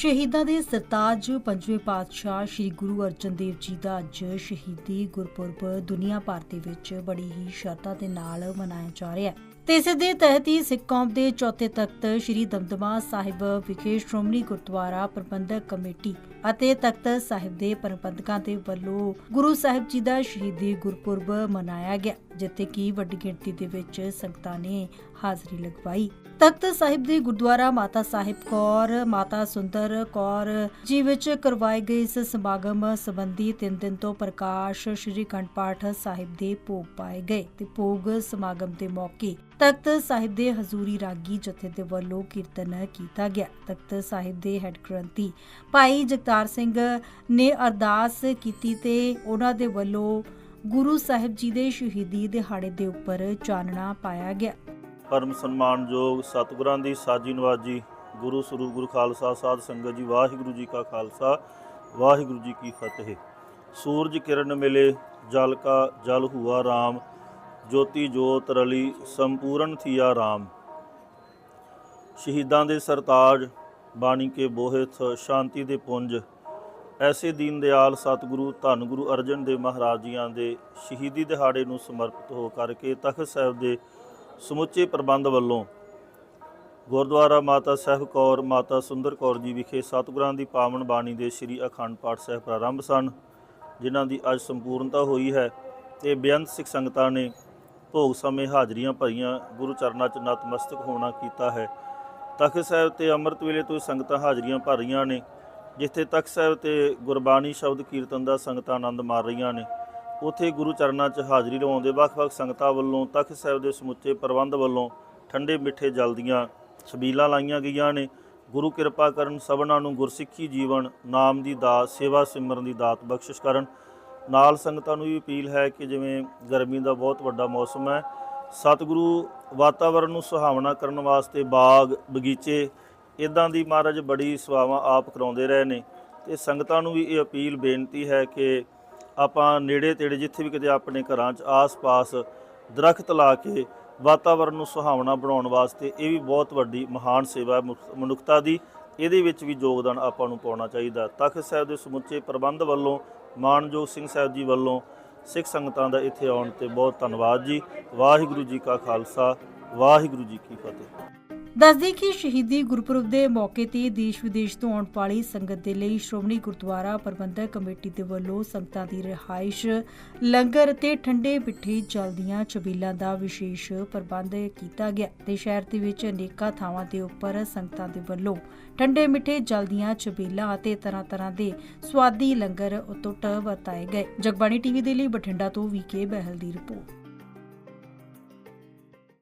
ਸ਼ਹੀਦਾਂ ਦੇ ਸਰਤਾਜ ਪੰਜਵੇਂ ਪਾਤਸ਼ਾਹ ਸ੍ਰੀ ਗੁਰੂ ਅਰਜਨ ਦੇਵ ਜੀ ਦਾ ਅੱਜ ਸ਼ਹੀਦੀ ਗੁਰਪੁਰਬ ਦੁਨੀਆ ਭਰ ਦੇ ਵਿੱਚ ਬੜੀ ਹੀ ਸ਼ਰਧਾ ਦੇ ਨਾਲ ਮਨਾਇਆ ਜਾ ਰਿਹਾ ਹੈ। ਤੇ ਇਸੇ ਦੇ ਤਹਿਤ ਹੀ ਸਿੱਖ ਕੌਮ ਦੇ ਚੌਥੇ ਤਖਤ ਸ੍ਰੀ ਦਮਦਮਾ ਸਾਹਿਬ ਵਿਖੇ ਸ਼੍ਰੋਮਣੀ ਗੁਰਦੁਆਰਾ ਪ੍ਰਬੰਧਕ ਕਮੇਟੀ ਅਤੇ ਤਖਤ ਸਾਹਿਬ ਦੇ ਪ੍ਰਬੰਧਕਾਂ ਦੇ ਵੱਲੋਂ ਗੁਰੂ ਸਾਹਿਬ ਜੀ ਦਾ ਸ਼ਹੀਦੀ ਗੁਰਪੁਰਬ ਮਨਾਇਆ ਗਿਆ। ਜਿੱਥੇ ਕਿ ਵੱਡੀ ਗਿਣਤੀ ਦੇ ਵਿੱਚ ਸੰਗਤਾਂ ਨੇ ਹਾਜ਼ਰੀ ਲਗਵਾਈ। ਤਖਤ ਸਾਹਿਬ ਦੇ ਗੁਰਦੁਆਰਾ ਮਾਤਾ ਸਾਹਿਬ ਕੌਰ, ਮਾਤਾ ਸੁੰਦਰ ਕੌਰ ਜੀ ਵਿੱਚ ਕਰਵਾਏ ਗਏ ਇਸ ਸਮਾਗਮ ਸੰਬੰਧੀ ਤਿੰਨ ਦਿਨ ਤੋਂ ਪ੍ਰਕਾਸ਼ ਸ੍ਰੀ ਕੰਠ ਪਾਠ ਸਾਹਿਬ ਦੇ ਭੋਗ ਪਾਏ ਗਏ ਤੇ ਭੋਗ ਸਮਾਗਮ ਦੇ ਮੌਕੇ ਤਖਤ ਸਾਹਿਬ ਦੇ ਹਜ਼ੂਰੀ ਰਾਗੀ ਜਥੇ ਦੇ ਵੱਲੋਂ ਕੀਰਤਨ ਕੀਤਾ ਗਿਆ। ਤਖਤ ਸਾਹਿਬ ਦੇ ਹੈੱਡ ਗ੍ਰੰਥੀ ਭਾਈ ਜਗਤਾਰ ਸਿੰਘ ਨੇ ਅਰਦਾਸ ਕੀਤੀ ਤੇ ਉਹਨਾਂ ਦੇ ਵੱਲੋਂ ਗੁਰੂ ਸਾਹਿਬ ਜੀ ਦੇ ਸ਼ਹੀਦੀ ਦਿਹਾੜੇ ਦੇ ਉੱਪਰ ਚਾਨਣਾ ਪਾਇਆ ਗਿਆ। ਪਰਮ ਸਨਮਾਨਯੋਗ ਸਤਿਗੁਰਾਂ ਦੀ ਸਾਜੀ ਨਵਾਜੀ ਗੁਰੂ ਸਰੂਪ ਗੁਰੂ ਖਾਲਸਾ ਸਾਧ ਸੰਗਤ ਜੀ, ਵਾਹਿਗੁਰੂ ਜੀ ਕਾ ਖਾਲਸਾ, ਵਾਹਿਗੁਰੂ ਜੀ ਕੀ ਫਤਿਹ। ਸੂਰਜ ਕਿਰਨ ਮਿਲੇ, ਜਲ ਕਾ ਜਲ ਹੁਆ ਰਾਮ, ਜੋਤੀ ਜੋਤ ਰਲੀ, ਸੰਪੂਰਨ ਥੀਆ ਰਾਮ। ਸ਼ਹੀਦਾਂ ਦੇ ਸਰਤਾਜ, ਬਾਣੀ ਕੇ ਬੋਹਿਤ ਸ਼ਾਂਤੀ ਦੇ ਪੁੰਜ ਐਸੇ ਦੀਨ ਦਿਆਲ ਸਤਿਗੁਰੂ, ਧੰਨ ਗੁਰੂ ਅਰਜਨ ਦੇਵ ਮਹਾਰਾਜ ਜੀਆਂ ਦੇ ਸ਼ਹੀਦੀ ਦਿਹਾੜੇ ਨੂੰ ਸਮਰਪਿਤ ਹੋ ਕਰਕੇ ਤਖਤ ਸਾਹਿਬ ਦੇ ਸਮੁੱਚੇ ਪ੍ਰਬੰਧ ਵੱਲੋਂ ਗੁਰਦੁਆਰਾ ਮਾਤਾ ਸਾਹਿਬ ਕੌਰ, ਮਾਤਾ ਸੁੰਦਰ ਕੌਰ ਜੀ ਵਿਖੇ ਸਤਿਗੁਰਾਂ ਦੀ ਪਾਵਨ ਬਾਣੀ ਦੇ ਸ੍ਰੀ ਅਖੰਡ ਪਾਠ ਸਾਹਿਬ ਪ੍ਰਾਰੰਭ ਸਨ, ਜਿਨ੍ਹਾਂ ਦੀ ਅੱਜ ਸੰਪੂਰਨਤਾ ਹੋਈ ਹੈ ਤੇ ਬੇਅੰਤ ਸਿੱਖ ਸੰਗਤਾਂ ਨੇ ਭੋਗ ਸਮੇਂ ਹਾਜ਼ਰੀਆਂ ਭਰੀਆਂ, ਗੁਰੂ ਚਰਨਾਂ 'ਚ ਨਤਮਸਤਕ ਹੋਣਾ ਕੀਤਾ ਹੈ। ਤਖਤ ਸਾਹਿਬ ਤੇ ਅੰਮ੍ਰਿਤ ਵੇਲੇ ਤੋਂ ਸੰਗਤਾਂ ਹਾਜ਼ਰੀਆਂ ਭਰ ਰਹੀਆਂ ਨੇ। ਜਿੱਥੇ ਤਖਤ ਸਾਹਿਬ ਤੇ ਗੁਰਬਾਣੀ ਸ਼ਬਦ ਕੀਰਤਨ ਦਾ ਸੰਗਤਾਂ ਆਨੰਦ ਮਾਰ ਰਹੀਆਂ ਨੇ, ਉਥੇ ਗੁਰੂ ਚਰਨਾਂ 'ਚ ਹਾਜ਼ਰੀ ਲਵਾਉਂਦੇ ਵੱਖ-ਵੱਖ ਸੰਗਤਾਂ ਵੱਲੋਂ ਤਖਤ ਸਾਹਿਬ ਦੇ ਸਮੁੱਚੇ ਪ੍ਰਬੰਧ ਵੱਲੋਂ ਠੰਡੇ ਮਿੱਠੇ ਜਲ ਦੀਆਂ ਛਬੀਲਾਂ ਲਾਈਆਂ ਗਈਆਂ ਨੇ। ਗੁਰੂ ਕਿਰਪਾ ਕਰਨ ਸਭਨਾਂ ਨੂੰ ਗੁਰਸਿੱਖੀ ਜੀਵਨ, ਨਾਮ ਦੀ ਦਾਤ, ਸੇਵਾ ਸਿਮਰਨ ਦੀ ਦਾਤ ਬਖਸ਼ਿਸ਼ ਕਰਨ। ਨਾਲ ਸੰਗਤਾਂ ਨੂੰ ਵੀ ਅਪੀਲ ਹੈ ਕਿ ਜਿਵੇਂ ਗਰਮੀ ਦਾ ਬਹੁਤ ਵੱਡਾ ਮੌਸਮ ਹੈ, ਸਤਿਗੁਰੂ ਵਾਤਾਵਰਣ ਨੂੰ ਸੁਹਾਵਣਾ ਕਰਨ ਵਾਸਤੇ ਬਾਗ, ਬਗੀਚੇ ਇਦਾਂ ਦੀ ਮਹਾਰਾਜ ਬੜੀ ਸੇਵਾਵਾਂ ਆਪ ਕਰਾਉਂਦੇ ਰਹੇ ਨੇ ਤੇ ਸੰਗਤਾਂ ਨੂੰ ਵੀ ਇਹ ਅਪੀਲ ਬੇਨਤੀ ਹੈ ਕਿ ਆਪਾਂ ਨੇੜੇ ਤੇੜੇ ਜਿੱਥੇ ਵੀ ਕਿਤੇ ਆਪਣੇ ਘਰਾਂ 'ਚ ਆਸ-ਪਾਸ ਦਰਖਤ ਲਾ ਕੇ ਵਾਤਾਵਰਣ ਨੂੰ ਸੁਹਾਵਣਾ ਬਣਾਉਣ ਵਾਸਤੇ ਇਹ ਵੀ ਬਹੁਤ ਵੱਡੀ ਮਹਾਨ ਸੇਵਾ ਹੈ ਮਨੁੱਖਤਾ ਦੀ, ਇਹਦੇ ਵਿੱਚ ਵੀ ਯੋਗਦਾਨ ਆਪਾਂ ਨੂੰ ਪਾਉਣਾ ਚਾਹੀਦਾ। ਤਖਤ ਸਾਹਿਬ ਦੇ ਸਮੁੱਚੇ ਪ੍ਰਬੰਧ ਵੱਲੋਂ, ਮਾਨਯੋਗ ਸਿੰਘ ਸਾਹਿਬ ਜੀ ਵੱਲੋਂ ਸਿੱਖ ਸੰਗਤਾਂ ਦਾ ਇੱਥੇ ਆਉਣ ਤੇ ਬਹੁਤ ਧੰਨਵਾਦ ਜੀ। ਵਾਹਿਗੁਰੂ ਜੀ ਕਾ ਖਾਲਸਾ, ਵਾਹਿਗੁਰੂ ਜੀ ਕੀ ਫਤਿਹ। ਦੱਸਦੇ ਕਿ ਸ਼ਹੀਦੀ ਗੁਰਪੁਰਬ ਦੇ ਮੌਕੇ ਤੇ ਦੇਸ਼ ਵਿਦੇਸ਼ ਤੋਂ ਆਉਣ ਵਾਲੀ ਸੰਗਤ ਦੇ ਲਈ ਸ਼੍ਰੋਮਣੀ ਗੁਰਦੁਆਰਾ ਪ੍ਰਬੰਧਕ ਕਮੇਟੀ ਦੇ ਵੱਲੋਂ ਸੰਗਤਾਂ ਦੀ ਰਿਹਾਇਸ਼, ਲੰਗਰ ਤੇ ਠੰਡੇ ਮਿੱਠੇ ਜਲ ਦੀਆਂ ਛਬੀਲਾਂ ਦਾ ਵਿਸ਼ੇਸ਼ ਪ੍ਰਬੰਧ ਕੀਤਾ ਗਿਆ। ਤੇ ਸ਼ਹਿਰ ਦੇ ਵਿੱਚ ਅਨੇਕਾਂ ਥਾਵਾਂ ਦੇ ਉੱਪਰ ਸੰਗਤਾਂ ਦੇ ਵੱਲੋਂ ਠੰਡੇ ਮਿੱਠੇ ਜਲ ਦੀਆਂ ਛਬੀਲਾਂ ਅਤੇ ਤਰ੍ਹਾਂ-ਤਰ੍ਹਾਂ ਦੇ ਸਵਾਦੀ ਲੰਗਰ ਉਤੁੱਟ ਵਰਤਾਏ ਗਏ। ਜਗਬਾਣੀ ਟੀਵੀ ਦੇ ਲਈ ਬਠਿੰਡਾ ਤੋਂ ਵੀਕੇ ਬਹਿਲ ਦੀ ਰਿਪੋਰਟ।